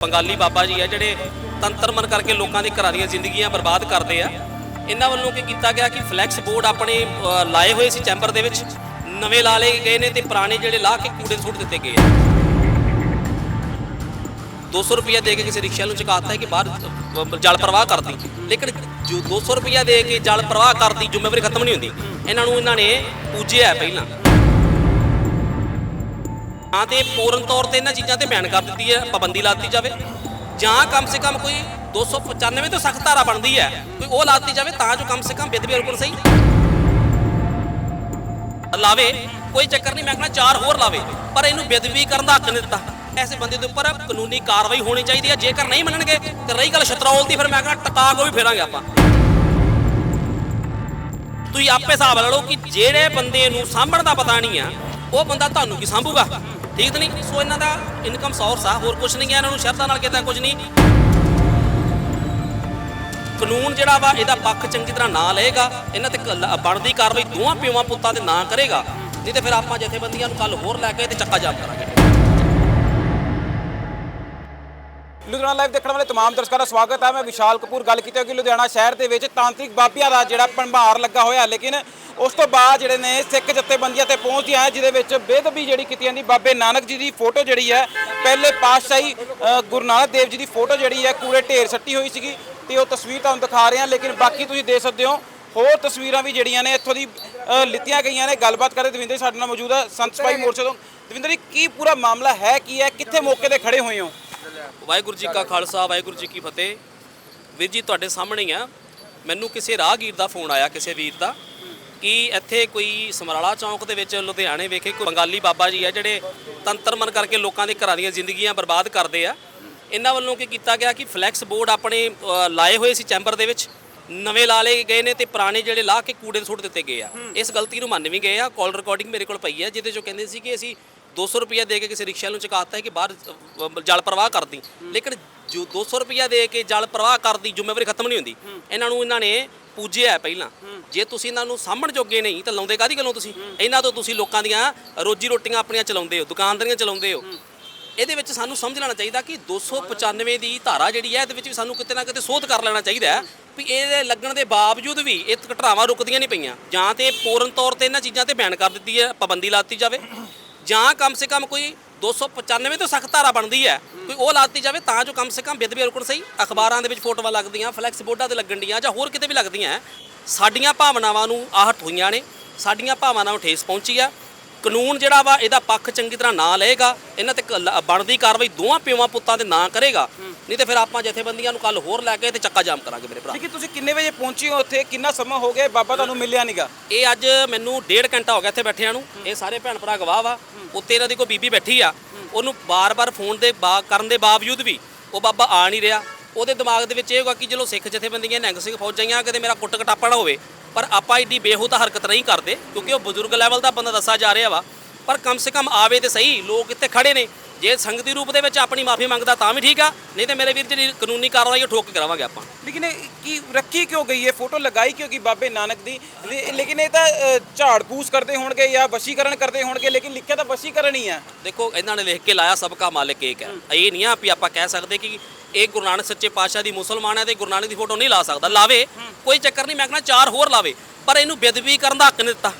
ਬੰਗਾਲੀ ਬਾਬਾ ਜੀ ਆ ਜਿਹੜੇ ਤੰਤਰ ਮਨ ਕਰਕੇ ਲੋਕਾਂ ਦੇ ਘਰਾਂ ਦੀਆਂ ਜ਼ਿੰਦਗੀਆਂ ਬਰਬਾਦ ਕਰਦੇ ਆ। ਇਹਨਾਂ ਵੱਲੋਂ ਕੀ ਕੀਤਾ ਗਿਆ ਕਿ ਫਲੈਕਸ ਬੋਰਡ ਆਪਣੇ ਲਾਏ ਹੋਏ ਸੀ ਚੈਂਬਰ ਦੇ ਵਿੱਚ, ਨਵੇਂ ਲਾ ਲਏ ਗਏ ਨੇ ਤੇ ਪੁਰਾਣੇ ਜਿਹੜੇ ਲਾ ਕੇ ਕੂੜੇ ਸੁੱਟ ਦਿੱਤੇ ਗਏ ਆ। 200 ਰੁਪਇਆ ਦੇ ਕੇ ਕਿਸੇ ਰਿਕਸ਼ਾ ਨੂੰ ਚੁਕਾਤਾ ਹੈ ਕਿ ਬਾਹਰ ਜਲ ਪ੍ਰਵਾਹ ਕਰਦੀ। ਲੇਕਿਨ ਜੋ 200 ਰੁਪਇਆ ਦੇ ਕੇ ਜਲ ਪ੍ਰਵਾਹ ਕਰਦੀ, ਜ਼ਿੰਮੇਵਾਰੀ ਖਤਮ ਨਹੀਂ ਹੁੰਦੀ। ਇਹਨਾਂ ਨੂੰ ਇਹਨਾਂ ਨੇ ਪੂਜਿਆ ਹੈ ਪਹਿਲਾਂ। ਜਾਂ ਤੇ ਪੂਰਨ ਤੌਰ ਤੇ ਇਹਨਾਂ ਚੀਜ਼ਾਂ ਤੇ ਬੈਨ ਕਰ ਦਿੱਤੀ ਹੈ, ਪਾਬੰਦੀ ਲਾ ਦਿੱਤੀ ਜਾਵੇ। ਜਾਂ ਕਮ ਸੇ ਕਮ ਕੋਈ 295 ਤੋਂ ਸਖਤ ਧਾਰਾ ਬਣਦੀ ਹੈ, ਕੋਈ ਉਹ ਲਾ ਦਿੱਤੀ ਜਾਵੇ ਤਾਂ ਜੋ ਕਮ ਸੇ ਕਮ ਬੇਦਬੀ ਰੁਕਣ ਸਹੀ ਲਾਵੇ। ਕੋਈ ਚੱਕਰ ਨਹੀਂ ਮੈਂ ਕਹਿੰਦਾ ਚਾਰ ਹੋਰ ਲਾਵੇ, ਪਰ ਇਹਨੂੰ ਬੇਦਬੀ ਕਰਨ ਦਾ ਹੱਕ ਨਹੀਂ ਦਿੱਤਾ। ਐਸੇ ਬੰਦੇ ਦੇ ਉੱਪਰ ਕਾਨੂੰਨੀ ਕਾਰਵਾਈ ਹੋਣੀ ਚਾਹੀਦੀ ਹੈ। ਜੇਕਰ ਨਹੀਂ ਮੰਨਣਗੇ ਤੇ ਰਹੀ ਗੱਲ ਸ਼ਤਰੌਲ ਦੀ, ਫਿਰ ਮੈਂ ਕਹਿੰਦਾ ਟਕਾ ਕੋ ਵੀ ਫੇਰਾਂਗੇ ਆਪਾਂ। ਤੁਸੀਂ ਆਪੇ ਹਿਸਾਬ ਲਾ ਲਓ ਕਿ ਜਿਹੜੇ ਬੰਦੇ ਨੂੰ ਸਾਂਭਣ ਦਾ ਪਤਾ ਨਹੀਂ ਆ, ਉਹ ਬੰਦਾ ਤੁਹਾਨੂੰ ਕੀ ਸਾਂਭੂਗਾ? ਠੀਕ ਨਹੀਂ? ਸੋ ਇਹਨਾਂ ਦਾ ਇਨਕਮ ਸੋਰਸ ਆ, ਹੋਰ ਕੁਝ ਨਹੀਂ ਹੈ ਇਹਨਾਂ ਨੂੰ ਸ਼ਰਤਾਂ ਨਾਲ ਕਿਤੇ ਕੁਝ ਨਹੀਂ? ਕਾਨੂੰਨ ਜਿਹੜਾ ਵਾ, ਇਹਦਾ ਪੱਖ ਚੰਗੀ ਤਰ੍ਹਾਂ ਨਾ ਲਏਗਾ, ਇਹਨਾਂ ਤੇ ਬਣਦੀ ਕਾਰਵਾਈ ਦੋਵਾਂ ਪਿਓਾਂ ਪੁੱਤਾਂ ਤੇ ਨਾ ਕਰੇਗਾ। ਨਹੀਂ ਤੇ ਫਿਰ ਆਪਾਂ ਜਥੇਬੰਦੀਆਂ ਨੂੰ ਕੱਲ ਹੋਰ ਲੈ ਕੇ ਤੇ ਚੱਕਾ ਜਾਮ ਕਰਾਂਗੇ। ਲੁਧਿਆਣਾ ਲਾਈਵ ਦੇਖਣ ਵਾਲੇ तमाम ਦਰਸ਼ਕਾਂ ਦਾ ਸਵਾਗਤ ਹੈ ਮੈਂ ਵਿਸ਼ਾਲ ਕਪੂਰ ਗੱਲ ਕੀਤੀ ਹੈ ਕਿ ਲੁਧਿਆਣਾ ਸ਼ਹਿਰ ਦੇ ਵਿੱਚ ਤਾਂਤਰਿਕ ਬਾਬਿਆਂ ਦਾ ਜਿਹੜਾ ਭੰਡਾਰ ਲੱਗਾ ਹੋਇਆ ਲੇਕਿਨ ਉਸ ਤੋਂ ਬਾਅਦ ਜਿਹੜੇ ਨੇ ਸਿੱਖ ਜਥੇਬੰਦੀਆਂ ਤੇ ਪਹੁੰਚਦੀਆਂ ਹੈ ਜਿਹਦੇ ਵਿੱਚ ਬੇਦਬੀ ਜਿਹੜੀ ਕੀਤੀ ਜਾਂਦੀ ਬਾਬੇ ਨਾਨਕ ਜੀ ਦੀ ਫੋਟੋ ਜਿਹੜੀ ਹੈ ਪਹਿਲੇ ਪਾਤਸ਼ਾਹੀ ਅ, ਗੁਰੂ ਨਾਨਕ ਦੇਵ ਜੀ ਦੀ ਫੋਟੋ ਜਿਹੜੀ ਹੈ ਕੂੜੇ ਢੇਰ ਸੱਟੀ ਹੋਈ ਸੀਗੀ ਤੇ ਉਹ ਤਸਵੀਰ ਤੁਹਾਨੂੰ ਦਿਖਾ ਰਹੇ ਹਾਂ ਲੇਕਿਨ ਬਾਕੀ ਤੁਸੀਂ ਦੇਖ ਸਕਦੇ ਹੋ ਹੋਰ ਤਸਵੀਰਾਂ ਵੀ ਜਿਹੜੀਆਂ ਨੇ ਇੱਥੋਂ ਦੀ ਅ, ਲਿੱਤੀਆਂ ਗਈਆਂ ਨੇ ਗੱਲਬਾਤ ਕਰਦੇ ਦਵਿੰਦਰ ਜੀ ਸਾਡੇ ਨਾਲ ਮੌਜੂਦ ਹੈ ਸੰਤ ਸਪਾਈ ਮੋਰਚੇ ਤੋਂ ਦਵਿੰਦਰ ਜੀ ਕੀ ਪੂਰਾ ਮਾਮਲਾ ਹੈ ਕੀ ਹੈ ਕਿੱਥੇ ਮੌਕੇ ਤੇ ਖੜੇ ਹੋਏ ਹੋ ਵਾਹਿਗੁਰੂ ਜੀ ਕਾ ਖਾਲਸਾ ਵਾਹਿਗੁਰੂ ਜੀ ਕੀ ਫਤਿਹ। ਵੀਰ ਜੀ ਤੁਹਾਡੇ ਸਾਹਮਣੇ ਹੀ ਆ। ਮੈਨੂੰ ਕਿਸੇ ਰਾਹਗੀਰ ਦਾ ਫੋਨ ਆਇਆ ਕਿਸੇ ਵੀਰ ਦਾ ਕਿ ਇੱਥੇ ਕੋਈ ਸਮਰਾਲਾ ਚੌਂਕ ਦੇ ਵਿੱਚ ਲੁਧਿਆਣੇ ਵੇਖੇ ਕੋਈ ਬੰਗਾਲੀ ਬਾਬਾ ਜੀ ਆ ਜਿਹੜੇ ਤੰਤਰ ਮਨ ਕਰਕੇ ਲੋਕਾਂ ਦੇ ਘਰਾਂ ਦੀਆਂ ਜ਼ਿੰਦਗੀਆਂ ਬਰਬਾਦ ਕਰਦੇ ਆ। ਇਹਨਾਂ ਵੱਲੋਂ ਕੀ ਕੀਤਾ ਗਿਆ ਕਿ ਫਲੈਕਸ ਬੋਰਡ ਆਪਣੇ ਲਾਏ ਹੋਏ ਸੀ ਚੈਂਬਰ ਦੇ ਵਿੱਚ ਨਵੇਂ ਲਾ ਲਏ ਗਏ ਨੇ ਤੇ ਪੁਰਾਣੇ ਜਿਹੜੇ ਲਾ ਕੇ ਕੂੜੇ ਸੁੱਟ ਦਿੱਤੇ ਗਏ ਆ। ਇਸ ਗਲਤੀ ਨੂੰ ਮੰਨ ਵੀ ਗਏ ਆ। ਕਾਲ ਰਿਕਾਰਡਿੰਗ ਮੇਰੇ ਕੋਲ ਪਈ ਹੈ ਜਿਹਦੇ ਚੋਂ ਕਹਿੰਦੇ ਸੀ ਕਿ ਅਸੀਂ 200 ਰੁਪਇਆ ਦੇ ਕੇ ਕਿਸੇ ਰਿਕਸ਼ਾ ਨੂੰ ਚੁਕਾਤਾ ਹੈ ਕਿ ਬਾਹਰ ਜਲ ਪ੍ਰਵਾਹ ਕਰਦੀ। ਲੇਕਿਨ ਜੋ 200 ਰੁਪਇਆ ਦੇ ਕੇ ਜਲ ਪ੍ਰਵਾਹ ਕਰਦੀ ਜ਼ਿੰਮੇਵਾਰੀ ਖਤਮ ਨਹੀਂ ਹੁੰਦੀ। ਇਹਨਾਂ ਨੂੰ ਇਹਨਾਂ ਨੇ ਪੂਜਿਆ ਹੈ। ਪਹਿਲਾਂ ਜੇ ਤੁਸੀਂ ਇਹਨਾਂ ਨੂੰ ਸਾਂਭਣ ਜੋਗੇ ਨਹੀਂ ਤਾਂ ਲਾਉਂਦੇ ਕਾਦੀ ਗੱਲੋਂ ਤੁਸੀਂ? ਇਹਨਾਂ ਤੋਂ ਤੁਸੀਂ ਲੋਕਾਂ ਦੀਆਂ ਰੋਜੀ ਰੋਟੀਆਂ ਆਪਣੀਆਂ ਚਲਾਉਂਦੇ ਹੋ ਦੁਕਾਨਦਾਰੀਆਂ ਚਲਾਉਂਦੇ ਹੋ। ਇਹਦੇ ਵਿੱਚ ਸਾਨੂੰ ਸਮਝ ਲੈਣਾ ਚਾਹੀਦਾ ਕਿ 295 ਦੀ ਧਾਰਾ ਜਿਹੜੀ ਹੈ ਇਹਦੇ ਵਿੱਚ ਵੀ ਸਾਨੂੰ ਕਿਤੇ ਨਾ ਕਿਤੇ ਸੋਧ ਕਰ ਲੈਣਾ ਚਾਹੀਦਾ ਹੈ ਵੀ ਇਹਦੇ ਲੱਗਣ ਦੇ ਬਾਵਜੂਦ ਵੀ ਇਹ ਘਟਨਾਵਾਂ ਰੁਕਦੀਆਂ ਨਹੀਂ ਪਈਆਂ। ਜਾਂ ਤੇ ਪੂਰਨ ਤੌਰ ਤੇ ਇਹਨਾਂ ਚੀਜ਼ਾਂ ਤੇ ਬੈਨ ਕਰ ਦਿੱਤੀ ਹੈ ਪਾਬੰਦੀ ਲਾ ਦਿੱਤੀ ਜਾਵੇ। ਜਾਂ ਕਮ ਸੇ ਕਮ ਕੋਈ 295 ਤੋਂ ਸਖਤ ਧਾਰਾ ਬਣਦੀ ਹੈ, ਕੋਈ ਉਹ ਲਾ ਦਿੱਤੀ ਜਾਵੇ ਤਾਂ ਜੋ ਕਮ ਸੇ ਕਮ ਬੇਦਬੀ ਰੁਕਣ ਸਹੀ। ਅਖਬਾਰਾਂ ਦੇ ਵਿੱਚ ਫੋਟੋਆਂ ਲੱਗਦੀਆਂ, ਫਲੈਕਸ ਬੋਰਡਾਂ ਤੇ ਲੱਗਣ ਡੀਆਂ, ਜਾਂ ਹੋਰ ਕਿਤੇ ਵੀ ਲੱਗਦੀਆਂ, ਸਾਡੀਆਂ ਭਾਵਨਾਵਾਂ ਨੂੰ ਆਹਟ ਹੋਈਆਂ ਨੇ, ਸਾਡੀਆਂ ਭਾਵਨਾਵਾਂ ਨੂੰ ਠੇਸ ਪਹੁੰਚੀ ਆ। ਕਾਨੂੰਨ ਜਿਹੜਾ ਵਾ ਇਹਦਾ ਪੱਖ ਚੰਗੀ ਤਰ੍ਹਾਂ ਨਾ ਲਏਗਾ ਇਹਨਾਂ ਤੇ ਕ- ਬਣਦੀ ਕਾਰਵਾਈ ਦੋਵਾਂ ਪਿਓਾਂ ਪੁੱਤਾਂ ਤੇ ਨਾ ਕਰੇਗਾ। ਨਹੀਂ ਤੇ ਫਿਰ ਆਪਾਂ ਜਥੇਬੰਦੀਆਂ ਨੂੰ ਕੱਲ ਹੋਰ ਲੈ ਕੇ ਤੇ ਚੱਕਾ ਜਾਮ ਕਰਾਂਗੇ ਮੇਰੇ ਭਰਾ। ਲੇਕਿਨ ਤੁਸੀਂ ਕਿੰਨੇ ਵਜੇ ਪਹੁੰਚੇ ਹੋ ਉੱਥੇ? ਕਿੰਨਾ ਸਮਾਂ ਹੋ ਗਿਆ? ਬਾਬਾ ਤੁਹਾਨੂੰ ਮਿਲਿਆ ਨਹੀਂਗਾ ਇਹ ਅੱਜ ਮੈਨੂੰ ਡੇਢ ਘੰਟਾ ਹੋ ਗਿਆ ਇੱਥੇ ਬੈਠਿਆਂ ਨੂੰ। ਇਹ ਸਾਰੇ ਭੈਣ ਭਰਾ ਗਵਾਹ ਵਾ। ਉੱਤੇ ਇਹਨਾਂ ਦੀ ਕੋਈ ਬੀਬੀ ਬੈਠੀ ਆ। ਉਹਨੂੰ ਬਾਰ-ਬਾਰ ਫੋਨ ਦੇ ਬਾ- ਕਰਨ ਦੇ ਬਾਵਜੂਦ ਵੀ ਉਹ ਬਾਬਾ ਆ ਨਹੀਂ ਰਿਹਾ। ਉਹਦੇ ਦਿਮਾਗ ਦੇ ਵਿੱਚ ਇਹ ਹੋਗਾ ਕਿ ਚਲੋ ਸਿੱਖ ਜਥੇਬੰਦੀਆਂ ਨਿਹੰਗ ਸਿੰਘ ਫੌਜਾਂ ਕਿਤੇ ਮੇਰਾ ਕੁੱਟ ਕਟਾਪਾ ਨਾ ਹੋਵੇ। ਪਰ ਆਪਾਂ ਏਡੀ ਬੇਹੂਦਾ ਹਰਕਤ ਨਹੀਂ ਕਰਦੇ ਕਿਉਂਕਿ ਉਹ ਬਜ਼ੁਰਗ ਲੈਵਲ ਦਾ ਬੰਦਾ ਦੱਸਿਆ ਜਾ ਰਿਹਾ ਵਾ। ਪਰ ਕਮ ਸੇ ਕਮ ਆਵੇ ਤੇ ਸਹੀ ਲੋਕ ਇੱਥੇ ਖੜੇ ਨੇ। ਜੇ ਸੰਗਤੀ ਰੂਪ ਦੇ ਵਿੱਚ ਆਪਣੀ ਮਾਫੀ ਮੰਗਦਾ ਤਾਂ ਵੀ ਠੀਕ ਆ ਨਹੀਂ ਤੇ ਮੇਰੇ ਵੀਰ ਜਿਹੜੀ ਕਾਨੂੰਨੀ ਕਾਰਵਾਈ ਉਹ ਠੋਕ ਕੇ ਕਰਾਵਾਂਗੇ ਆਪਾਂ। ਲੇਕਿਨ ਇਹ ਕੀ ਰੱਖੀ ਕਿਉਂ ਗਈ ਹੈ? ਫੋਟੋ ਲਗਾਈ ਕਿਉਂ ਗਈ ਬਾਬੇ ਨਾਨਕ ਦੀ? ਲੇ- ਲੇਕਿਨ ਇਹ ਤਾਂ ਅ, ਝਾੜ ਪੂਸ ਕਰਦੇ ਹੋਣਗੇ ਜਾਂ ਵਸ਼ੀਕਰਨ ਕਰਦੇ ਹੋਣਗੇ ਲੇਕਿਨ ਲਿਖਿਆ ਤਾਂ ਵਸ਼ੀਕਰਨ ਹੀ ਹੈ ਦੇਖੋ ਇਹਨਾਂ ਨੇ ਲਿਖ ਕੇ ਲਾਇਆ ਸਭ ਕਾ ਮਾਲਿਕ ਏਕ ਹੈ। ਇਹ ਨਹੀਂ ਆ ਵੀ ਆਪਾਂ ਕਹਿ ਸਕਦੇ ਕਿ ਇਹ ਗੁਰੂ ਨਾਨਕ ਸੱਚੇ ਪਾਤਸ਼ਾਹ ਦੀ ਮੁਸਲਮਾਨ ਹੈ ਤੇ ਗੁਰੂ ਨਾਨਕ ਦੀ ਫੋਟੋ ਨਹੀਂ ਲਾ ਸਕਦਾ। ਲਾਵੇ ਕੋਈ ਚੱਕਰ ਨਹੀਂ, ਮੈਂ ਕਹਿੰਦਾ ਚਾਰ ਹੋਰ ਲਾਵੇ, ਪਰ ਇਹਨੂੰ ਬੇਦਬੀ ਕਰਨ ਦਾ ਹੱਕ ਨਹੀਂ ਦਿੱਤਾ।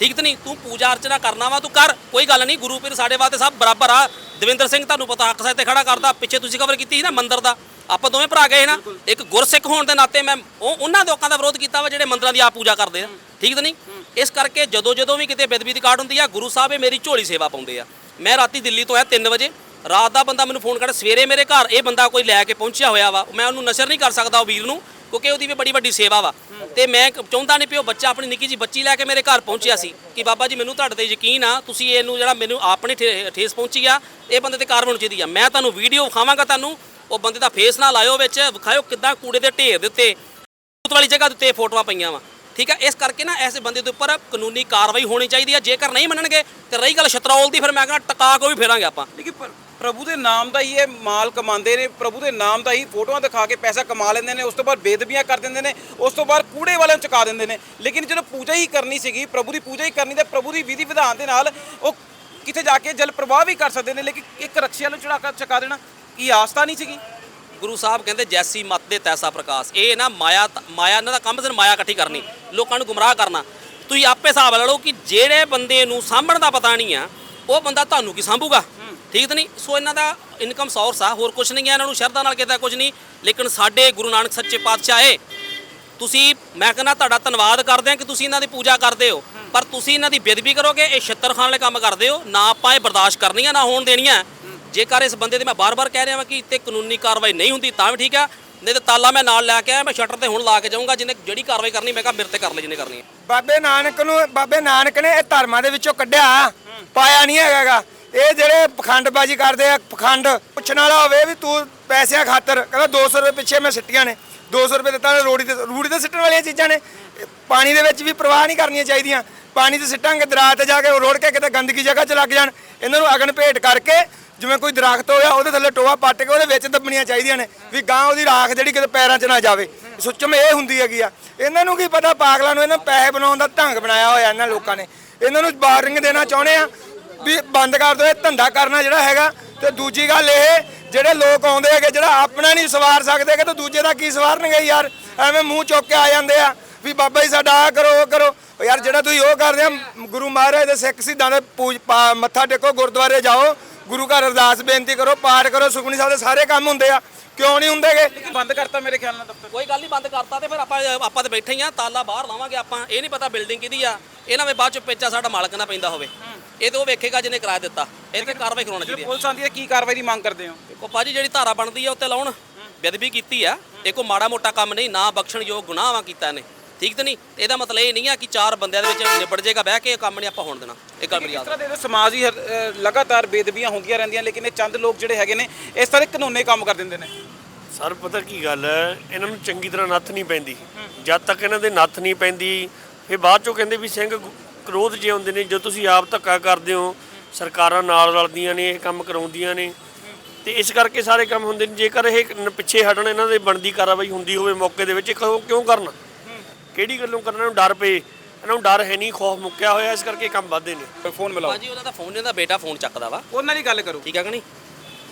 ਠੀਕ ਤੇ ਨਹੀਂ? ਤੂੰ ਪੂਜਾ ਅਰਚਨਾ ਕਰਨਾ ਵਾ, ਤੂੰ ਕਰ, ਕੋਈ ਗੱਲ ਨਹੀਂ, ਗੁਰੂ ਪੀਰ ਸਾਡੇ ਵਾਸਤੇ ਸਭ ਬਰਾਬਰ ਆ। ਦਵਿੰਦਰ ਸਿੰਘ ਤੁਹਾਨੂੰ ਪਤਾ ਹੱਕ ਸਾਹਿਬ ਤੇ ਖੜਾ ਕਰਦਾ, ਪਿੱਛੇ ਤੁਸੀਂ ਕਵਰ ਕੀਤੀ ਸੀ ਨਾ ਮੰਦਿਰ ਦਾ। ਆਪਾਂ ਦੋਵੇਂ ਭਰਾ ਗਏ ਨਾ, ਇੱਕ ਗੁਰਸਿੱਖ ਹੋਣ ਦੇ ਨਾਤੇ ਮੈਂ ਉਹ ਉਹਨਾਂ ਲੋਕਾਂ ਦਾ ਵਿਰੋਧ ਕੀਤਾ ਵਾ, ਜਿਹੜੇ ਮੰਦਿਰਾਂ ਦੀ ਆਪ ਪੂਜਾ ਕਰਦੇ ਆ। ਠੀਕ ਤੇ ਨਹੀਂ? ਇਸ ਕਰਕੇ ਜਦੋਂ ਜਦੋਂ ਵੀ ਕਿਤੇ ਬੇਦਬੀ ਦੀ ਕਾਰਡ ਹੁੰਦੀ ਆ, ਗੁਰੂ ਸਾਹਿਬ ਇਹ ਮੇਰੀ ਝੋਲੀ ਸੇਵਾ ਪਾਉਂਦੇ ਆ। ਮੈਂ ਰਾਤੀ ਦਿੱਲੀ ਤੋਂ ਆਇਆ 3 ਵਜੇ। ਰਾਤ ਦਾ ਬੰਦਾ ਮੈਨੂੰ ਫੋਨ ਕਰਦਾ ਸਵੇਰੇ ਮੇਰੇ ਘਰ ਇਹ ਬੰਦਾ ਕੋਈ ਲੈ ਕੇ ਪਹੁੰਚਿਆ ਹੋਇਆ ਵਾ, ਮੈਂ ਉਹਨੂੰ ਨਸ਼ਰ ਨਹੀਂ ਕਰ ਸਕਦਾ ਉਹ ਵੀਰ ਨੂੰ। ਕਿਉਂਕਿ ਉਹਦੀ ਵੀ ਬੜੀ ਵੱਡੀ ਸੇਵਾ ਵਾ। ਤੇ ਮੈਂ ਚਾਹੁੰਦਾ ਨਹੀਂ ਪਿਓ ਬੱਚਾ ਆਪਣੀ ਨਿੱਕੀ ਜੀ ਬੱਚੀ ਲੈ ਕੇ ਮੇਰੇ ਘਰ ਪਹੁੰਚਿਆ ਸੀ ਕਿ ਬਾਬਾ ਜੀ ਮੈਨੂੰ ਤੁਹਾਡੇ ਤੇ ਯਕੀਨ ਆ, ਤੁਸੀਂ ਇਹਨੂੰ ਜਿਹੜਾ ਮੈਨੂੰ ਆਪਣੀ ਠੇ- ਠੇਸ ਪਹੁੰਚੀ ਆ, ਇਹ ਬੰਦੇ ਤੇ ਕਾਰਵਾਈ ਚਾਹੀਦੀ ਆ। ਮੈਂ ਤੁਹਾਨੂੰ ਵੀਡੀਓ ਵਿਖਾਵਾਂਗਾ ਤੁਹਾਨੂੰ, ਉਹ ਬੰਦੇ ਦਾ ਫੇਸ ਨਾ ਲਾਇਓ ਵਿੱਚ, ਵਿਖਾਇਓ ਕਿੱਦਾਂ ਕੂੜੇ ਦੇ ਢੇਰ ਦੇ ਉੱਤੇ ਵਾਲੀ ਜਗ੍ਹਾ ਦੇ ਉੱਤੇ ਫੋਟੋਆਂ ਪਈਆਂ ਵਾ। ਠੀਕ ਹੈ ਇਸ ਕਰਕੇ ਨਾ ਐਸੇ ਬੰਦੇ ਦੇ ਉੱਪਰ ਕਾਨੂੰਨੀ ਕਾਰਵਾਈ ਹੋਣੀ ਚਾਹੀਦੀ ਹੈ। ਜੇਕਰ ਨਹੀਂ ਮੰਨਣਗੇ ਤੇ ਰਹੀ ਗੱਲ ਸ਼ਤਰੌਲ ਦੀ ਫਿਰ ਮੈਂ ਕਹਿੰਦਾ ਟਕਾ ਕੋ ਵੀ ਫੇਰਾਂਗੇ ਆਪਾਂ। ਲੇਕਿਨ ਪ੍ਰ- ਪ੍ਰਭੂ ਦੇ ਨਾਮ ਦਾ ਹੀ ਇਹ ਮਾਲ ਕਮਾਉਂਦੇ ਨੇ ਪ੍ਰਭੂ ਦੇ ਨਾਮ ਦਾ ਹੀ ਫੋਟੋਆਂ ਦਿਖਾ ਕੇ ਪੈਸਾ ਕਮਾ ਲੈਂਦੇ ਨੇ ਉਸ ਤੋਂ ਬਾਅਦ ਬੇਦਬੀਆਂ ਕਰ ਦਿੰਦੇ ਨੇ ਉਸ ਤੋਂ ਬਾਅਦ ਕੂੜੇ ਵਾਲਿਆਂ ਨੂੰ ਚੁਕਾ ਦਿੰਦੇ ਨੇ। ਲੇਕਿਨ ਜਦੋਂ ਪੂਜਾ ਹੀ ਕਰਨੀ ਸੀਗੀ ਪ੍ਰਭੂ ਦੀ ਪੂਜਾ ਹੀ ਕਰਨੀ ਤੇ ਪ੍ਰਭੂ ਦੀ ਵਿਧੀ ਵਿਧਾਨ ਦੇ ਨਾਲ ਉਹ ਕਿਤੇ ਜਾ ਕੇ ਜਲ ਪ੍ਰਵਾਹ ਵੀ ਕਰ ਸਕਦੇ ਨੇ ਲੇਕਿਨ ਇੱਕ ਰਕਸ਼ੇ ਨੂੰ ਚੜਾ ਕੇ ਚੁਕਾ ਦੇਣਾ ਕੀ ਆਸਤਾ ਨਹੀਂ ਸੀਗੀ? ਗੁਰੂ ਸਾਹਿਬ ਕਹਿੰਦੇ ਜੈਸੀ ਮਤ ਦੇ ਤੈਸਾ ਪ੍ਰਕਾਸ਼। ਇਹ ਨਾ ਮਾਇਆ ਮਾਇਆ ਇਹਨਾਂ ਦਾ ਕੰਮ ਸਿਰ ਮਾਇਆ ਇਕੱਠੀ ਕਰਨੀ। ਲੋਕਾਂ ਨੂੰ ਗੁੰਮਰਾਹ ਕਰਨਾ। ਤੁਸੀਂ ਆਪੇ ਹਿਸਾਬ ਲਾ ਲਓ ਕਿ ਜਿਹੜੇ ਬੰਦੇ ਨੂੰ ਸਾਂਭਣ ਦਾ ਪਤਾ ਨਹੀਂ ਆ ਉਹ ਬੰਦਾ ਤੁਹਾਨੂੰ ਕੀ ਸਾਂਭੂਗਾ? ਠੀਕ ਤਾਂ ਨਹੀਂ? ਸੋ ਇਹਨਾਂ ਦਾ ਇਨਕਮ ਸੋਰਸ ਆ ਹੋਰ ਕੁਝ ਨਹੀਂ ਹੈ ਇਹਨਾਂ ਨੂੰ ਸ਼ਰਧਾ ਨਾਲ ਕਿਤੇ ਕੁਝ ਨਹੀਂ। ਲੇਕਿਨ ਸਾਡੇ ਗੁਰੂ ਨਾਨਕ ਸੱਚੇ ਪਾਤਸ਼ਾਹ ਏ ਤੁਸੀਂ ਮੈਂ ਕਹਿੰਦਾ ਤੁਹਾਡਾ ਧੰਨਵਾਦ ਕਰਦੇ ਹਾਂ ਕਿ ਤੁਸੀਂ ਇਹਨਾਂ ਦੀ ਪੂਜਾ ਕਰਦੇ ਹੋ। ਪਰ ਤੁਸੀਂ ਇਹਨਾਂ ਦੀ ਬੇਦਬੀ ਕਰੋਗੇ ਇਹ ਛਿੱਤਰ ਖਾਣ ਵਾਲੇ ਕੰਮ ਕਰਦੇ ਹੋ ਨਾ ਆਪਾਂ ਇਹ ਬਰਦਾਸ਼ਤ ਕਰਨੀਆਂ ਨਾ ਹੋਣ ਦੇਣੀਆਂ। ਜੇਕਰ ਇਸ ਬੰਦੇ ਦੇ ਮੈਂ ਬਾਰ-ਬਾਰ ਕਹਿ ਰਿਹਾ ਹਾਂ ਕਿ ਇੱਥੇ ਕਾਨੂੰਨੀ ਕਾਰਵਾਈ ਨਹੀਂ ਹੁੰਦੀ, ਤਾਂ ਵੀ ਠੀਕ ਆ। ਨਹੀਂ ਤੇ ਤਾਲਾ ਮੈਂ ਨਾਲ ਲੈ ਕੇ ਆਇਆ, ਮੈਂ ਸ਼ਟਰ ਤੇ ਹੁਣ ਲਾ ਕੇ ਜਾਊਂਗਾ, ਜਿਹਨੇ ਜਿਹੜੀ ਕਾਰਵਾਈ ਕਰਨੀ, ਮੈਂ ਕਿਹਾ ਮੇਰੇ ਤੇ ਕਰ ਲੈ ਜਿਹਨੇ ਕਰਨੀ ਹੈ ਬਾਬੇ ਨਾਨਕ ਨੂੰ, ਬਾਬੇ ਨਾਨਕ ਨੇ ਇਹ ਧਰਮਾਂ ਦੇ ਵਿੱਚੋਂ ਕੱਢਿਆ, ਪਾਇਆ ਨਹੀਂ ਹੈਗਾਗਾ। ਇਹ ਜਿਹੜੇ ਪਖੰਡਬਾਜ਼ੀ ਕਰਦੇ ਆ, ਪਖੰਡ ਪੁੱਛਣ ਵਾਲਾ ਹੋਵੇ ਵੀ ਤੂੰ ਪੈਸਿਆਂ ਖਾਤਰ, ਕਹਿੰਦਾ 200 ਰੁਪਏ ਪਿੱਛੇ ਮੈਂ ਸਿੱਟੀਆਂ ਨੇ 200 ਰੁਪਏ ਦਿੱਤਾ ਨੇ, ਰੋੜੀ ਤੇ, ਰੂੜੀ ਤੇ ਸਿੱਟਣ ਵਾਲੀਆਂ ਚੀਜ਼ਾਂ ਨੇ। ਪਾਣੀ ਦੇ ਵਿੱਚ ਵੀ ਪ੍ਰਵਾਹ ਨਹੀਂ ਕਰਨੀਆਂ ਚਾਹੀਦੀਆਂ। ਪਾਣੀ ਤੇ ਸਿੱਟਾਂਗੇ ਦਰਿਆ ਤੇ ਜਾ ਕੇ ਰੋੜ ਕੇ ਕਿਤੇ ਗੰਦਗੀ ਜਗ੍ਹਾ 'ਚ ਲੱਗ ਜਾਣ। ਇਹਨਾਂ ਨੂੰ ਅਗਨ ਭੇਟ ਕਰਕੇ ਜਿਵੇਂ ਕੋਈ ਦਰਖਤ ਹੋਇਆ, ਉਹਦੇ ਥੱਲੇ ਟੋਆ ਪੱਟ ਕੇ ਉਹਦੇ ਵਿੱਚ ਦੱਬਣੀਆਂ ਚਾਹੀਦੀਆਂ ਨੇ ਵੀ ਗਾਂ ਉਹਦੀ ਰਾਖ ਜਿਹੜੀ ਕਿਤੇ ਪੈਰਾਂ 'ਚ ਨਾ ਜਾਵੇ। ਸੁੱਚਮ ਇਹ ਹੁੰਦੀ ਹੈਗੀ ਆ। ਇਹਨਾਂ ਨੂੰ ਕੀ ਪਤਾ, ਪਾਗਲਾਂ ਨੂੰ ਇਹਨਾਂ ਪੈਸੇ ਬਣਾਉਣ ਦਾ ਢੰਗ ਬਣਾਇਆ ਹੋਇਆ ਇਹਨਾਂ ਲੋਕਾਂ ਨੇ। ਇਹਨਾਂ ਨੂੰ ਵਾਰਨਿੰਗ ਦੇਣਾ ਚਾਹੁੰਦੇ ਆ ਵੀ ਬੰਦ ਕਰ ਦਿਓ ਇਹ ਧੰਦਾ ਕਰਨਾ ਜਿਹੜਾ ਹੈਗਾ। ਤੇ ਦੂਜੀ ਗੱਲ ਇਹ, ਜਿਹੜੇ ਲੋਕ ਆਉਂਦੇ ਹੈਗੇ, ਜਿਹੜਾ ਆਪਣਾ ਨਹੀਂ ਸਵਾਰ ਸਕਦੇ ਕਿ ਤਾਂ ਦੂਜੇ ਦਾ ਕੀ ਸਵਾਰਨਗੇ ਯਾਰ? ਐਵੇਂ ਮੂੰਹ ਚੁੱਕ ਕੇ ਆ ਜਾਂਦੇ ਆ ਵੀ ਬਾਬਾ ਜੀ ਸਾਡਾ ਆ ਕਰੋ, ਉਹ ਕਰੋ। ਯਾਰ ਜਿਹੜਾ ਤੁਸੀਂ ਉਹ ਕਰਦੇ ਆ, ਗੁਰੂ ਮਹਾਰਾਜ ਦੇ ਸਿੱਖ ਸਿੱਧਾਂ ਦੇ ਪੂਜ ਪਾ- ਮੱਥਾ ਟੇਕੋ, ਗੁਰਦੁਆਰੇ ਜਾਓ। ਗੁਰੂ ਘਰ ਅਰਦਾਸ ਬੇਨਤੀ ਕਰੋ ਪਾਠ ਕਰੋ ਸੁਖਮਨੀ ਸਾਹਿਬ ਦੇ ਸਾਰੇ ਕੰਮ ਹੁੰਦੇ ਆ। ਕਿਉਂ ਨਹੀਂ ਹੁੰਦੇਗੇ ਬੰਦ ਕਰਤਾ ਮੇਰੇ ਖਿਆਲ ਨਾਲ ਦਫ਼ਤਰ। ਕੋਈ ਗੱਲ ਨਹੀਂ ਬੰਦ ਕਰਤਾ ਤੇ ਫਿਰ ਆਪਾਂ ਆਪਾਂ ਤੇ ਬੈਠੇ ਹੀ ਆ ਤਾਲਾ ਬਾਹਰ ਲਾਵਾਂਗੇ ਆਪਾਂ। ਇਹ ਨਹੀਂ ਪਤਾ ਬਿਲਡਿੰਗ ਕਿਹਦੀ ਆ। ਇਹ ਨਾ ਵੇ ਬਾਅਦ ਚ ਪੇਚਾ ਸਾਡਾ ਮਾਲਕ ਨਾ ਪੈਂਦਾ ਹੋਵੇ। ਇਹ ਤੇ ਉਹ ਵੇਖੇਗਾ ਜਿਹਨੇ ਕਿਰਾਇਆ ਦਿੱਤਾ। ਇਹ ਤੇ ਕਾਰਵਾਈ ਕਰਾਉਣੀ ਚਾਹੀਦੀ ਹੈ ਪੁਲਿਸ ਆਂਦੀ ਹੈ ਕੀ ਕਾਰਵਾਈ ਦੀ ਮੰਗ ਕਰਦੇ ਹੋ? ਦੇਖੋ ਭਾਜੀ ਜਿਹੜੀ ਧਾਰਾ ਬਣਦੀ ਆ ਉੱਤੇ ਲਾਉਣ। ਬੇਦਬੀ ਕੀਤੀ ਆ। ਇਹ ਕੋਈ ਮਾੜਾ ਮੋਟਾ ਕੰਮ ਨਹੀਂ ਨਾ ਬਖਸ਼ਣਯੋਗ ਗੁਨਾਹ ਵਾ ਕੀਤਾ ਨੇ ਠੀਕ ਤੇ ਨਹੀਂ? ਇਹਦਾ ਮਤਲਬ ਇਹ ਨਹੀਂ ਆ ਕਿ ਚਾਰ ਬੰਦਿਆਂ ਦੇ ਵਿੱਚ ਨਿਬੜ ਜਾਏਗਾ ਬਹਿ ਕੇ ਇਹ ਕੰਮ ਨਹੀਂ ਆਪਾਂ ਹੋਣ ਦੇਣਾ। ਇਹ ਗੱਲ ਮੇਰੀ ਇਸ ਯਾਦ ਤਰ੍ਹਾਂ ਦੇ ਸਮਾਜ ਹੀ ਹਰ- ਅਹ ਲਗਾਤਾਰ ਬੇਦਬੀਆਂ ਹੁੰਦੀਆਂ ਰਹਿੰਦੀਆਂ ਲੇਕਿਨ ਇਹ ਚੰਦ ਲੋਕ ਜਿਹੜੇ ਹੈਗੇ ਨੇ ਇਸ ਤਰ੍ਹਾਂ ਦੇ ਕਾਨੂੰਨੇ ਕੰਮ ਕਰ ਦਿੰਦੇ ਨੇ। ਸਰ ਪਤਾ ਕੀ ਗੱਲ ਹੈ? ਇਹਨਾਂ ਨੂੰ ਚੰਗੀ ਤਰ੍ਹਾਂ ਨੱਥ ਨਹੀਂ ਪੈਂਦੀ। ਜਦ ਤੱਕ ਇਹਨਾਂ ਦੇ ਨੱਥ ਨਹੀਂ ਪੈਂਦੀ ਫਿਰ ਬਾਅਦ ਚੋਂ ਕਹਿੰਦੇ ਵੀ ਸਿੰਘ ਗੁ- ਕ੍ਰੋਧ ਜੇ ਆਉਂਦੇ ਨੇ ਜਦੋਂ ਤੁਸੀਂ ਆਪ ਧੱਕਾ ਕਰਦੇ ਹੋ ਸਰਕਾਰਾਂ ਨਾਲ ਰਲਦੀਆਂ ਨੇ ਇਹ ਕੰਮ ਕਰਾਉਂਦੀਆਂ ਨੇ। ਤੇ ਇਸ ਕਰਕੇ ਸਾਰੇ ਕੰਮ ਹੁੰਦੇ ਨੇ। ਜੇਕਰ ਇਹ ਨ- ਪਿੱਛੇ ਹਟਣ ਇਹਨਾਂ ਦੇ ਬਣਦੀ ਕਾਰਵਾਈ ਹੁੰਦੀ ਹੋਵੇ ਮੌਕੇ ਦੇ ਵਿੱਚ ਇਹ ਕਿਉਂ ਕਿਉਂ ਕਰਨ? ਕਿਹੜੀ ਗੱਲੋਂ ਕਰਨ ਨੂੰ ਡਰ ਪਏ? ਇਹਨਾਂ ਨੂੰ ਡਰ ਹੈ ਨਹੀਂ ਖੌਫ ਮੁੱਕਿਆ ਹੋਇਆ ਇਸ ਕਰਕੇ ਕੰਮ ਵੱਧਦੇ ਨੇ। ਫੋਨ ਮਿਲਾਓ। ਭਾਜੀ ਉਹਦਾ ਤਾਂ ਫੋਨ ਇਹਦਾ ਬੇਟਾ ਫੋਨ ਚੱਕਦਾ ਵਾ। ਉਹਨਾਂ ਦੀ ਗੱਲ ਕਰੋ। ਠੀਕ ਆ ਕਿ ਨਹੀਂ?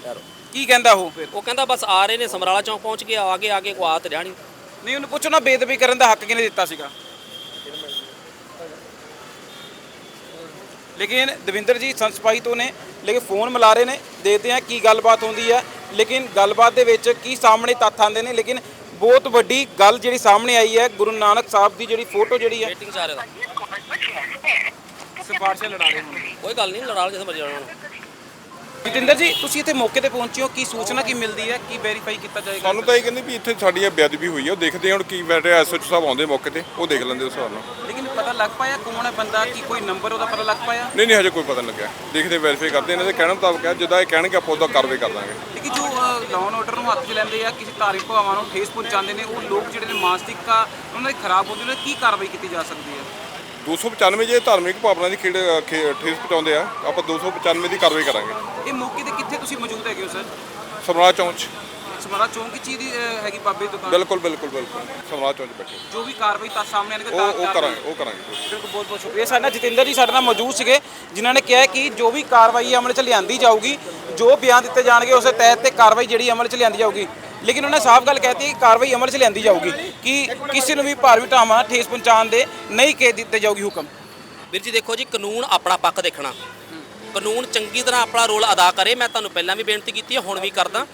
ਯਾਰ ਕੀ ਕਹਿੰਦਾ ਉਹ ਫਿਰ? ਉਹ ਕਹਿੰਦਾ ਬਸ ਆ ਰਹੇ ਨੇ ਸਮਰਾਲਾ ਚੌਂਕ ਪਹੁੰਚ ਕੇ ਆਗੇ ਆਗੇ ਕੋ ਆ ਤੇ ਜਾਣੀ ਨਹੀਂ। ਉਹਨੂੰ ਪੁੱਛੋ ਨਾ ਬੇਦਬੀ ਕਰਨ ਦਾ ਹੱਕ ਕਿਹਨੇ ਦਿੱਤਾ ਸੀਗਾ? ਲੇਕਿਨ ਦਵਿੰਦਰ ਜੀ ਸੰਸਪਾਈ ਤੋਂ ਨੇ ਲੇਕਿਨ ਫੋਨ ਮਿਲਾ ਰਹੇ ਨੇ ਦੇਖਦੇ ਆ ਕੀ ਗੱਲਬਾਤ ਹੁੰਦੀ ਹੈ। ਲੇਕਿਨ ਗੱਲਬਾਤ ਦੇ ਵਿੱਚ ਕੀ ਸਾਹਮਣੇ ਤੱਥ ਆਉਂਦੇ ਨੇ ਲੇਕਿਨ ਬਹੁਤ ਵੱਡੀ ਗੱਲ ਜਿਹੜੀ ਸਾਹਮਣੇ ਆਈ ਹੈ ਗੁਰੂ ਨਾਨਕ ਸਾਹਿਬ ਦੀ ਜਿਹੜੀ ਫੋਟੋ ਜਿਹੜੀ ਹੈ। ਮੀਟਿੰਗ ਚ ਆ ਰਿਹਾ ਸਿਫਾਰਸ਼ਾਂ ਲੜਾ ਰਹੇ ਹੋਣ ਕੋਈ ਗੱਲ ਨਹੀਂ ਲੜਾ ਲਓ ਜਿੱਥੇ ਮਰਜ਼ੀ ਲੜਾਉਣਾ ਜਤਿੰਦਰ ਜੀ ਤੁਸੀਂ ਇੱਥੇ ਮੌਕੇ ਤੇ ਪਹੁੰਚੇ ਹੋ ਕੀ ਸੂਚਨਾ ਕੀ ਮਿਲਦੀ ਹੈ ਕੀ ਵੈਰੀਫਾਈ ਕੀਤਾ ਜਾਏਗਾ? ਸਾਨੂੰ ਤਾਂ ਇਹ ਕਹਿੰਦੇ ਵੀ ਇੱਥੇ ਸਾਡੀ ਇਹ ਬੇਅਦਬੀ ਹੋਈ ਹੈ ਉਹ ਦੇਖਦੇ ਹਾਂ ਹੁਣ ਕੀ ਬੈਠ ਐਸਐਚ ਸਾਹਿਬ ਆਉਂਦੇ ਮੌਕੇ ਤੇ ਉਹ ਦੇਖ ਲੈਂਦੇ ਉਸ ਹਿਸਾਬ ਨਾਲ। ਲੇਕਿਨ ਪਤਾ ਲੱਗ ਪਾਇਆ ਕੌਣ ਹੈ ਬੰਦਾ ਕੀ ਕੋਈ ਨੰਬਰ ਉਹਦਾ ਪਤਾ ਲੱਗ ਪਾਇਆ? ਨਹੀਂ ਨਹੀਂ ਹਜੇ ਕੋਈ ਪਤਾ ਨਹੀਂ ਲੱਗਿਆ। ਦੇਖਦੇ ਵੈਰੀਫਾਈ ਕਰਦੇ ਇਹਨਾਂ ਦੇ ਕਹਿਣ ਮੁਤਾਬਕ ਹੈ ਜਿੱਦਾਂ ਇਹ ਕਹਿਣਗੇ ਆਪਾਂ ਉਹਦਾ ਕਾਰਵਾਈ ਕਰ ਦਾਂਗੇ। ਲੇਕਿਨ ਜੋ ਲਾਅ ਆਰਡਰ ਨੂੰ ਹੱਥ 'ਚ ਲੈਂਦੇ ਆ ਕਿਸੇ ਧਾਰਮਿਕ ਭਾਵਾਂ ਨੂੰ ਠੇਸ ਪਹੁੰਚਾਉਂਦੇ ਨੇ ਉਹ ਲੋਕ ਜਿਹੜੇ ਨੇ ਮਾਨਸਿਕਤਾ ਉਹਨਾਂ ਦੀ ਖਰਾਬ ਹੁੰਦੀ ਨੇ ਕੀ ਕਾਰਵਾਈ ਕੀਤੀ ਜਾ ਸਕਦੀ ਹੈ? 295 ਜੇ ਧਾਰਮਿਕ ਭਾਵਨਾ ਦੀ ਖੇਡ ਖੇ- ਠੇਸ ਪਹੁੰਚਾਉਂਦੇ ਆ ਆਪਾਂ 295 ਦੀ ਕਾਰਵਾਈ ਕਰਾਂਗੇ। ਇਹ ਮੌਕੇ ਤੇ ਕਿੱਥੇ ਤੁਸੀਂ ਮੌਜੂਦ ਹੈਗੇ ਹੋ ਸਰ? ਸਮਰਾਜ ਚੌਂਕ 'ਚ। ਸਮਾਰਾ ਚੌਂਕ ਕੀ ਚੀਜ਼ ਦੀ ਅਹ, ਹੈਗੀ ਬਾਬੇ ਦੀ ਦੁਕਾਨ? ਬਿਲਕੁਲ ਬਿਲਕੁਲ ਬਿਲਕੁਲ। ਸਮਰਾਜ ਚੌਂਕ 'ਚ ਬੈਠੇ। ਜੋ ਵੀ ਕਾਰਵਾਈ ਤਾਂ ਸਾਹਮਣੇ ਆਣਗੇ ਉਹ ਉਹ ਕਰਾਂਗੇ ਉਹ ਕਰਾਂਗੇ। ਬਿਲਕੁਲ ਬਹੁਤ ਬਹੁਤ ਸ਼ੁਕਰੀਆ। ਸਾਡੇ ਨਾਲ ਜਤਿੰਦਰ ਜੀ ਸਾਡੇ ਨਾਲ ਮੌਜੂਦ ਸੀਗੇ ਜਿਨ੍ਹਾਂ ਨੇ ਕਿਹਾ ਕਿ ਜੋ ਵੀ ਕਾਰਵਾਈ ਅਮਲ 'ਚ ਲਿਆਂਦੀ ਜਾਊਗੀ ਜੋ ਬਿਆਨ ਦਿੱਤੇ ਜਾਣਗੇ ਉਸੇ ਤਹਿਤ ਤੇ ਕਾਰਵਾਈ ਜਿਹੜੀ ਅਮਲ 'ਚ ਲਿਆਂਦੀ ਜਾਊਗੀ। ਲੇਕਿਨ ਉਹਨਾਂ ਨੇ ਸਾਫ਼ ਗੱਲ ਕਹਿਤੀ ਕਿ ਕਾਰਵਾਈ ਅਮਲ 'ਚ ਲਿਆਂਦੀ ਜਾਊਗੀ ਕਿ ਕਿਸੇ ਨੂੰ ਵੀ ਭਾਰਵੀ ਢਾਵਾਂ ਠੇਸ ਪਹੁੰਚਾਉਣ ਦੇ ਨਹੀਂ ਕੇ ਦਿੱਤੇ ਜਾਊਗੀ ਹੁਕਮ। ਵੀਰ ਜੀ ਦੇਖੋ ਜੀ ਕਾਨੂੰਨ ਆਪਣਾ ਪੱਖ ਦੇਖਣਾ। ਕਾਨੂੰਨ ਚੰਗੀ ਤਰ੍ਹਾਂ ਆਪਣਾ ਰੋਲ ਅਦਾ ਕਰੇ। ਮੈਂ ਤੁਹਾਨੂੰ ਪਹਿਲਾਂ ਵੀ ਬੇਨਤੀ ਕੀਤੀ ਹੈ ਹੁਣ ਵੀ ਕਰਦਾ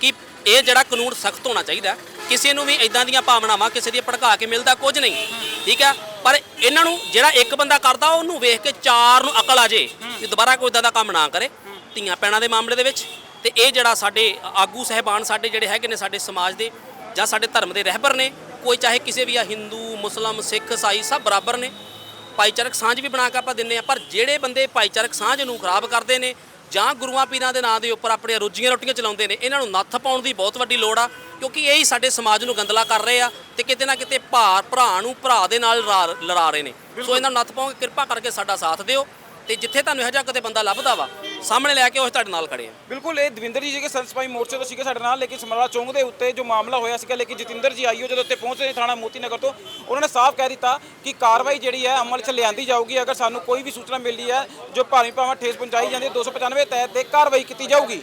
ਕਿ ਇਹ ਜਿਹੜਾ ਕਾਨੂੰਨ ਸਖਤ ਹੋਣਾ ਚਾਹੀਦਾ ਕਿਸੇ ਨੂੰ ਵੀ ਇਦਾਂ ਦੀਆਂ ਭਾਵਨਾਵਾਂ ਕਿਸੇ ਦੀ ਭੜਕਾ ਕੇ ਮਿਲਦਾ ਕੁਝ ਨਹੀਂ, ਠੀਕ ਹੈ? ਪਰ ਇਹਨਾਂ ਨੂੰ ਜਿਹੜਾ ਇੱਕ ਬੰਦਾ ਕਰਦਾ, ਉਹਨੂੰ ਵੇਖ ਕੇ ਚਾਰ ਨੂੰ ਅਕਲ ਆ ਜੇ ਕਿ ਦੁਬਾਰਾ ਕੋਈ ਇਦਾਂ ਦਾ ਕੰਮ ਨਾ ਕਰੇ ਧੀਆਂ ਪੈਣਾ ਦੇ ਮਾਮਲੇ ਦੇ ਵਿੱਚ। ਤੇ ਇਹ ਜਿਹੜਾ ਸਾਡੇ ਆਗੂ ਸਹਿਬਾਨ ਸਾਡੇ ਜਿਹੜੇ ਹੈਗੇ ਨੇ ਸਾਡੇ ਸਮਾਜ ਦੇ ਜਾਂ ਸਾਡੇ ਧਰਮ ਦੇ ਰਹਿਬਰ ਨੇ, ਕੋਈ ਚਾਹੇ ਕਿਸੇ ਵੀ ਆ ਹਿੰਦੂ ਮੁਸਲਮ ਸਿੱਖ ਈਸਾਈ ਸਭ ਬਰਾਬਰ ਨੇ। ਭਾਈਚਾਰਕ ਸਾਂਝ ਵੀ ਬਣਾ ਕੇ ਆਪਾਂ ਦਿੰਨੇ ਆ ਪਰ ਜਿਹੜੇ ਬੰਦੇ ਭਾਈਚਾਰਕ ਸਾਂਝ ਨੂੰ ਖਰਾਬ ਕਰਦੇ ਨੇ ਜਾਂ ਗੁਰੂਆਂ ਪੀਰਾਂ ਦੇ ਨਾਂ ਦੇ ਉੱਪਰ ਆਪਣੀਆਂ ਰੋਜੀਆਂ ਰੋਟੀਆਂ ਚਲਾਉਂਦੇ ਨੇ ਇਹਨਾਂ ਨੂੰ ਨੱਥ ਪਾਉਣ ਦੀ ਬਹੁਤ ਵੱਡੀ ਲੋੜ ਆ ਕਿਉਂਕਿ ਇਹ ਹੀ ਸਾਡੇ ਸਮਾਜ ਨੂੰ ਗੰਦਲਾ ਕਰ ਰਹੇ ਆ ਤੇ ਕਿਤੇ ਨਾ ਕਿਤੇ ਭਾਰ ਭਰਾ ਨੂੰ ਭਰਾ ਦੇ ਨਾਲ ਲੜਾ- ਰਹੇ ਨੇ। ਸੋ ਇਹਨਾਂ ਨੂੰ ਨੱਥ ਪਾਉਣ ਕਿਰਪਾ ਕਰਕੇ ਸਾਡਾ ਸਾਥ ਦਿਓ ਤੇ ਜਿੱਥੇ ਤੁਹਾਨੂੰ ਇਹੋ ਜਿਹਾ ਕਦੇ ਬੰਦਾ ਲੱਭਦਾ ਵਾ ਸਾਹਮਣੇ ਲੈ ਕੇ ਉਹ ਤੁਹਾਡੇ ਨਾਲ ਖੜੇ ਆ। ਬਿਲਕੁਲ, ਇਹ ਦਵਿੰਦਰ ਜੀ ਸੀਗੇ ਸੰਸਪਾਈ ਮੋਰਚੇ ਤੋਂ ਸੀਗੇ ਸਾਡੇ ਨਾਲ, ਲੇਕਿਨ ਸਮਰਾਲਾ ਚੌਂਕ ਦੇ ਉੱਤੇ ਜੋ ਮਾਮਲਾ ਹੋਇਆ ਸੀਗਾ, ਲੇਕਿਨ ਜਤਿੰਦਰ ਜੀ ਆਈਓ ਜਦੋਂ ਉੱਤੇ ਪਹੁੰਚੇ ਥਾਣਾ ਮੋਤੀ ਨਗਰ ਤੋਂ, ਉਹਨਾਂ ਨੇ ਸਾਫ਼ ਕਹਿ ਦਿੱਤਾ ਕਿ ਕਾਰਵਾਈ ਜਿਹੜੀ ਹੈ ਅਮਲ 'ਚ ਲਿਆਂਦੀ ਜਾਊਗੀ, ਅਗਰ ਸਾਨੂੰ ਕੋਈ ਵੀ ਸੂਚਨਾ ਮਿਲਦੀ ਹੈ ਜੋ ਭਾਰੀ ਭਾਵਾਂ ਠੇਸ ਪਹੁੰਚਾਈ ਜਾਂਦੀ ਹੈ 295 ਤਹਿਤ ਤੇ ਕਾਰਵਾਈ ਕੀਤੀ ਜਾਊਗੀ।